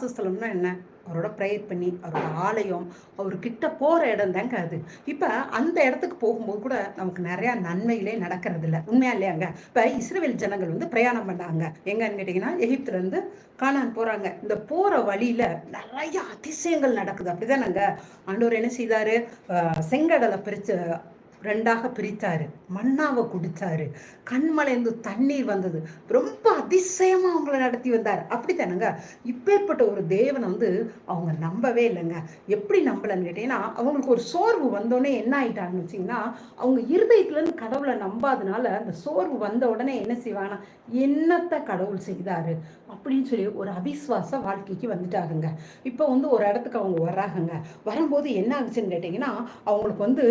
வாசஸ்தலம்னா என்ன? அவரோட ப்ரேயர் பண்ணி அவரோட ஆலயம் அவர்கிட்ட போகிற இடம் தாங்க அது. இப்போ அந்த இடத்துக்கு போகும்போது கூட நமக்கு நிறையா நன்மைகளே நடக்கிறது இல்லை உண்மையா இல்லையாங்க? இப்போ இஸ்ரேல் ஜனங்கள் வந்து பிரயாணம் பண்ணாங்க. எங்கன்னு கேட்டிங்கன்னா எகிப்துலேருந்து காணான் போகிறாங்க இந்த போகிற வழியில் நிறைய அதிசயங்கள் நடக்குது. அப்படிதானங்க? ஆண்டவர் என்ன செய்தார்? செங்கடலை பிரித்து ரெண்டாக பிரித்தாரு. மண்ணாவை குடித்தாரு. கண்மலைந்து தண்ணீர் வந்தது. ரொம்ப அதிசயமா அவங்கள நடத்தி வந்தார். அப்படித்தானுங்க இப்பேற்பட்ட ஒரு தேவனை வந்து அவங்க நம்பவே இல்லைங்க. எப்படி நம்பலன்னு கேட்டீங்கன்னா அவங்களுக்கு ஒரு சோர்வு வந்தோடனே என்ன ஆயிட்டாங்கன்னு வச்சிங்கன்னா அவங்க இருதயத்துலேருந்து கடவுளை நம்பாதனால அந்த சோர்வு வந்த உடனே என்ன செய்வாங்கன்னா என்னத்தை கடவுள் செய்தாரு அப்படின்னு சொல்லி ஒரு அவிஸ்வாச வாழ்க்கைக்கு வந்துட்டாங்க இப்போ வந்து ஒரு இடத்துக்கு அவங்க வர்றாங்கங்க. வரும்போது என்ன ஆகுச்சுன்னு கேட்டிங்கன்னா அவங்களுக்கு வந்து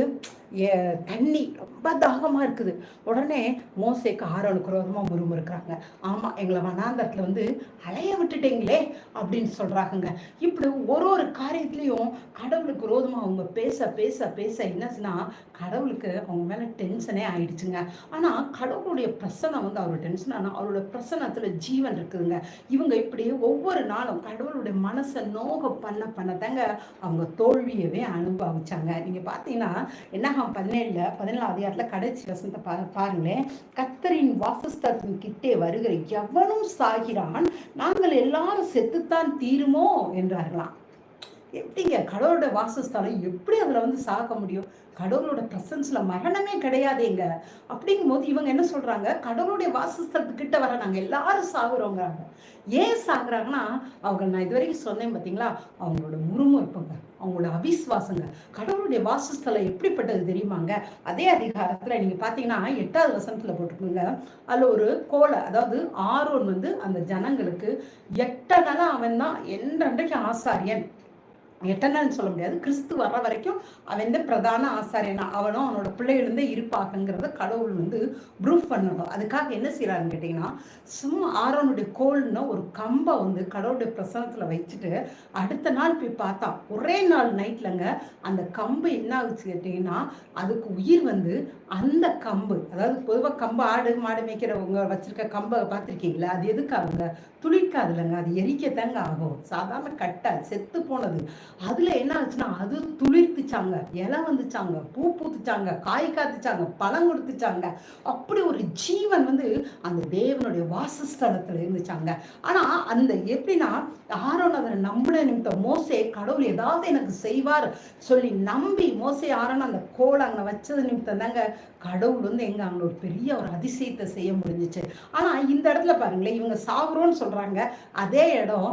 தண்ணி ரொம்ப தாகமாக இருக்குது. உடனே மோசேக்கு ஆரோனுக்கு ரோதமாக முறுமுறுக்கிறாங்க. ஆமாம் எங்களை வனாந்தரத்தில் வந்து அலைய விட்டுட்டீங்களே அப்படின்னு சொல்கிறாங்கங்க இப்படி ஒரு ஒரு காரியத்துலேயும் கடவுளுக்கு ரோதமாக அவங்க பேச பேச பேச என்னச்சுன்னா கடவுளுக்கு அவங்க மேலே டென்ஷனே ஆயிடுச்சுங்க. ஆனால் கடவுளுடைய பிரசனம் வந்து அவர் டென்ஷன் ஆனால் அவரோட பிரசனத்தில் ஜீவன் இருக்குதுங்க. இவங்க இப்படி ஒவ்வொரு நாளும் கடவுளுடைய மனசை நோக பண்ண பண்ண தாங்க அவங்க தோல்வியவே அனுபவிச்சாங்க. நீங்கள் பார்த்தீங்கன்னா என்ன பதினேழில் பதினேழாம் அதிகாரத்தில் கடைசி வசனத்தை பா பாருங்களேன். கத்தரின் வாசஸ்தலத்தின் கிட்டே வருகிற எவனும் சாகிறான்? நாங்கள் எல்லாரும் செத்துத்தான் தீருமோ? என்றார்களாம். எப்படிங்க? கடவுளோட வாசஸ்தலம் எப்படி அதில் வந்து சாக முடியும்? கடவுளோட ப்ரெசன்ஸில் மரணமே கிடையாதுங்க. அப்படிங்கும் போது இவங்க என்ன சொல்கிறாங்க கடவுளுடைய வாசஸ்தலத்துக்கிட்ட வர நாங்கள் எல்லாரும் சாகுறோங்கிறாங்க. ஏன் சாகுறாங்கன்னா அவங்க நான் இது வரைக்கும் சொன்னேன் பார்த்தீங்களா அவங்களோட முறுமுறுப்புங்க. அவங்களோட அவிஸ்வாசங்க கடவுளுடைய வாசஸ்தலம் எப்படிப்பட்டது தெரியுமாங்க? அதே அதிகாரத்தில் நீங்கள் பார்த்தீங்கன்னா எட்டாவது வசனத்தில் போட்டுக்கோங்க அதில் ஒரு கோலை அதாவது ஆரோன் வந்து அந்த ஜனங்களுக்கு எட்டனெல்லாம் அவன் தான் என்றைக்கு ஆசாரியன். எட்டனல்னு சொல்ல முடியாது. கிறிஸ்து வர்ற வரைக்கும் அவன் தான் பிரதான ஆசாரியனா அவனும் அவனோட பிள்ளைகளிருந்தே இருப்பாங்கங்கிறத கடவுள் வந்து ப்ரூஃப் பண்ணணும் அதுக்காக என்ன செய்யறாருன்னு கேட்டிங்கன்னா சும்மா ஆரோனுடைய கோல்னு ஒரு கம்பை வந்து கடவுளுடைய பிரசனத்தில் வச்சுட்டு அடுத்த நாள் போய் பார்த்தா ஒரே நாள் நைட்லங்க அந்த கம்பு என்ன ஆகுச்சு கேட்டிங்கன்னா அதுக்கு உயிர் வந்து அந்த கம்பு அதாவது பொதுவாக கம்பு ஆடு மாடு மேய்க்கிறவங்க வச்சிருக்க கம்பை பார்த்துருக்கீங்களா? அது எதுக்காகுங்க? துளிக்காதுலங்க அது எரிக்கத்தாங்க ஆகும். சாதாரண கட்டை செத்து போனது. அதுல என்ன ஆச்சுன்னா அது துளிர்த்துச்சாங்க இலை வந்துச்சாங்க பூ பூத்துச்சாங்க காய் காத்துச்சாங்க பழம் கொடுத்துச்சாங்க. அப்படி ஒரு ஜீவன் வந்து அந்த தேவனுடைய வாசஸ்தலத்துல இருந்துச்சாங்க. ஆனா அந்த எப்படின்னா ஆரோன் அதை நம்பின நிமித்தம். மோசே கடவுள் ஏதாவது எனக்கு செய்வார் சொல்லி நம்பி மோசே ஆரோன் அந்த கோலை அங்கே வச்சது நிமித்தம் தாங்க கடவுள் வந்து எங்க அங்கே ஒரு பெரிய ஒரு அதிசயத்தை செய்ய முடிஞ்சிச்சு. ஆனா இந்த இடத்துல பாருங்களேன் இவங்க சாகுறோன்னு சொல்றாங்க. அதே இடம்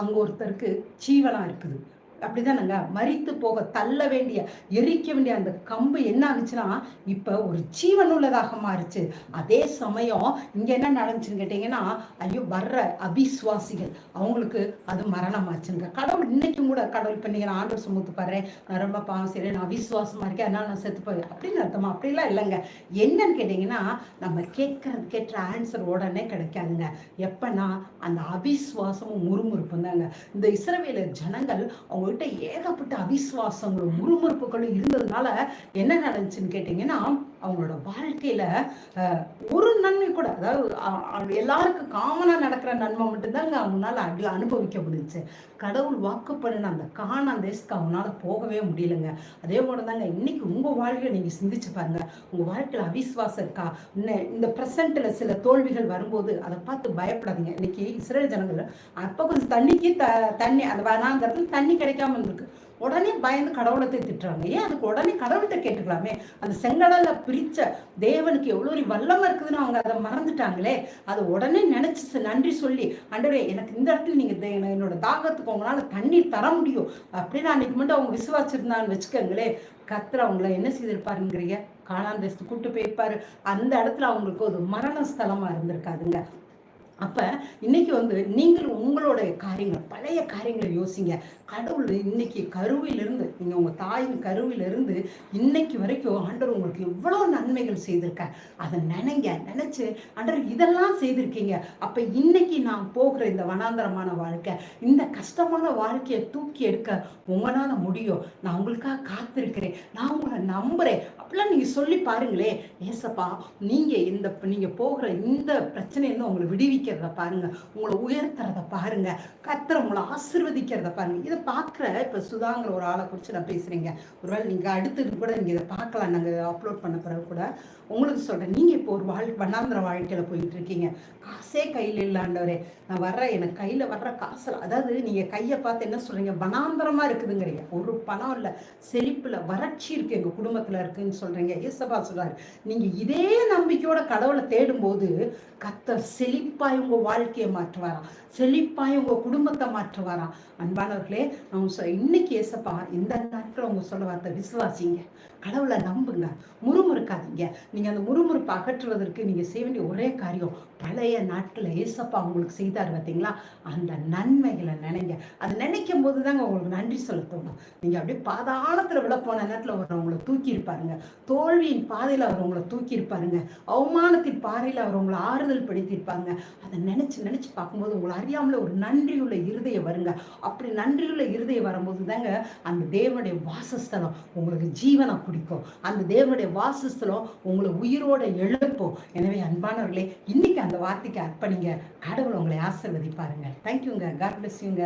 அங்க ஒருத்தருக்கு ஜீவனா இருக்குது. அப்படிதானங்க? மறித்து போக தள்ள வேண்டிய எரிக்க வேண்டிய அந்த கம்பு என்ன ஆகுச்சுன்னா இப்போ ஒரு ஜீவன் உள்ளதாக மாறுச்சு. அதே சமயம் இங்கே என்ன நடந்துச்சுன்னு கேட்டிங்கன்னா ஐயோ வர்ற அபிஸ்வாசிகள் அவங்களுக்கு அது மரணம் ஆச்சுங்க கடவுள் இன்னைக்கும் கூட கடவுள் இப்போ நீங்கள் ஆண்டு சுமத்து பாடுறேன் நான் ரொம்ப பாவம் சரி நான் அவிஸ்வாசமாக இருக்கேன் அதனால நான் செத்து போய் அப்படின்னு அர்த்தமா? அப்படிலாம் இல்லைங்க. என்னன்னு கேட்டிங்கன்னா நம்ம கேட்கறது கேட்ட ஆன்சர் உடனே கிடைக்காதுங்க. எப்பன்னா அந்த அவிஸ்வாசமும் முறுமுறுப்பும் தாங்க. இந்த இஸ்ரவேல ஜனங்கள் அவங்க அவங்ககிட்ட ஏகப்பட்ட அவிஸ்வாசங்களும் முறுமுறுப்புகளும் இருந்ததுனால என்ன நடந்துச்சுன்னு கேட்டிங்கன்னா அவங்களோட வாழ்க்கையில ஒரு நன்மை கூட அதாவது எல்லாருக்கும் காமனாக நடக்கிற நன்மை மட்டும்தாங்க அவங்களால அடி அனுபவிக்க முடிஞ்சு கடவுள் வாக்கு பண்ணின அந்த காணான் தேசத்துக்கு அவங்களால போகவே முடியலங்க. அதே போல தாங்க இன்னைக்கு உங்க வாழ்க்கையை நீங்க சிந்திச்சு பாருங்க. உங்க வாழ்க்கையில அவிஸ்வாசம் இருக்கா? இந்த ப்ரெசண்ட்ல சில தோல்விகள் வரும்போது அதை பார்த்து பயப்படாதீங்க. இன்னைக்கு இஸ்ரேல் ஜனங்கள் அப்போ கொஞ்சம் தண்ணிக்கு த தண்ணி அந்த வனாந்தரத்தில் தண்ணி கிடைக்காம இருந்திருக்கு. உடனே பயந்து கடவுளத்தை திட்டுறாங்க. ஏன்? அதுக்கு உடனே கடவுள்கிட்ட கேட்டுக்கலாமே. அந்த செங்கடல்ல பிரிச்ச தேவனுக்கு எவ்வளோ ஒரு வல்லம் இருக்குதுன்னு அவங்க அதை மறந்துட்டாங்களே. அது உடனே நினைச்சு நன்றி சொல்லி அண்டரே எனக்கு இந்த இடத்துல நீங்க என்னோட தாகத்துக்கு உங்களால தண்ணீர் தர முடியும். அப்படின்னு அன்னைக்கு மட்டும் அவங்க விசுவாச்சிருந்தான்னு வச்சுக்கோங்களே கத்திர அவங்கள என்ன செய்திருப்பாருங்கிறீங்க? காணாந்தேசத்து கூப்பிட்டு போயிருப்பாரு. அந்த இடத்துல அவங்களுக்கு ஒரு மரண ஸ்தலமா இருந்திருக்காதுங்க. அப்போ இன்னைக்கு வந்து நீங்களும் உங்களுடைய காரியங்கள் பழைய காரியங்களை யோசிங்க. கடவுள் இன்னைக்கு கருவிலிருந்து நீங்கள் உங்கள் தாயின் கருவிலிருந்து இன்னைக்கு வரைக்கும் ஆண்டவர் உங்களுக்கு எவ்வளோ நன்மைகள் செய்திருக்க அதை நினைங்க நினச்சி ஆண்டவர் இதெல்லாம் செய்திருக்கீங்க. அப்போ இன்னைக்கு நான் போகிற இந்த வனாந்தரமான வாழ்க்கை இந்த கஷ்டமான வாழ்க்கையை தூக்கி எடுக்க உங்களால் முடியும். நான் உங்களுக்காக காத்திருக்கிறேன். நான் உங்களை நம்புகிறேன் அப்படிலாம் நீங்கள் சொல்லி பாருங்களேன். ஏசப்பா நீங்கள் இந்த நீங்கள் போகிற இந்த பிரச்சனையிலேருந்து உங்களை விடுவிக்க சந்திக்கிறத பாருங்க. உங்களை உயர்த்துறத பாருங்க. கத்திர உங்களை ஆசிர்வதிக்கிறத பாருங்க. இதை பார்க்குற இப்போ சுதாங்கிற ஒரு ஆளை குறித்து நான் பேசுகிறீங்க ஒருவேளை நீங்கள் அடுத்தது கூட நீங்கள் இதை பார்க்கலாம். நாங்கள் அப்லோட் பண்ண பிறகு கூட உங்களுக்கு சொல்கிறேன் நீங்கள் இப்போ ஒரு வாழ் வண்ணாந்திர வாழ்க்கையில் போயிட்டு இருக்கீங்க. காசே கையில் இல்லாண்டவரே. நான் வர்ற எனக்கு கையில் வர்ற காசில். அதாவது நீங்கள் கையை பார்த்து என்ன சொல்கிறீங்க வனாந்திரமாக இருக்குதுங்கிறீங்க. ஒரு பணம் இல்லை. செழிப்பில் வறட்சி இருக்குது எங்கள் குடும்பத்தில் இருக்குன்னு சொல்கிறீங்க ஏசப்பா சொல்கிறார் நீங்கள் இதே நம்பிக்கையோட கடவுளை தேடும்போது கத்த செழிப்பாக செழிப்பாய் உங்கள் வாழ்க்கையை மாற்றுவாராம் செழிப்பாய் உங்கள் குடும்பத்தை மாற்றுவாராம் அன்பானவர்களே அவங்க சொல்ல இன்னைக்கு ஏசப்பா இந்த நாட்கள் அவங்க சொல்ல வார்த்தை விசுவாசிங்க. கடவுளை நம்புங்க. முறுமுறுக்காதீங்க. நீங்கள் அந்த முறுமுறுப்பு அகற்றுவதற்கு நீங்கள் செய்ய வேண்டிய ஒரே காரியம் பழைய நாட்களில் ஏசப்பா உங்களுக்கு செய்தார் பார்த்தீங்களா? அந்த நன்மைகளை நினைங்க. அது நினைக்கும் போது தாங்க உங்களுக்கு நன்றி சொல்ல தோணும். நீங்கள் அப்படியே பாதாளத்தில் விழ போன நேரத்தில் அவர் உங்களை தூக்கி இருப்பாருங்க தோல்வியின் பாதையில் அவர் உங்களை தூக்கி இருப்பாருங்க அவமானத்தின் பாதையில் அவர் உங்களை ஆறுதல் படுத்தியிருப்பாங்க அதை நினச்சி நினச்சி பார்க்கும்போது உங்களை அறியாமல் ஒரு நன்றியுள்ள இருதயம் வருங்க. அப்படி நன்றியுள்ள இருதயம் வரும்போது தாங்க அந்த தேவனுடைய வாசஸ்தலம் உங்களுக்கு ஜீவனை குடிக்கும் அந்த தேவனுடைய வாசஸ்தலம் உங்களை உயிரோட எழுப்பும். எனவே அன்பானவர்களே இன்னைக்கு அந்த வார்த்தைக்கு அர்ப்பணிங்க. கடவுள் உங்களை ஆசிர்வதிப்பாருங்க. தேங்க்யூங்க காட் பிளஸ் யூங்க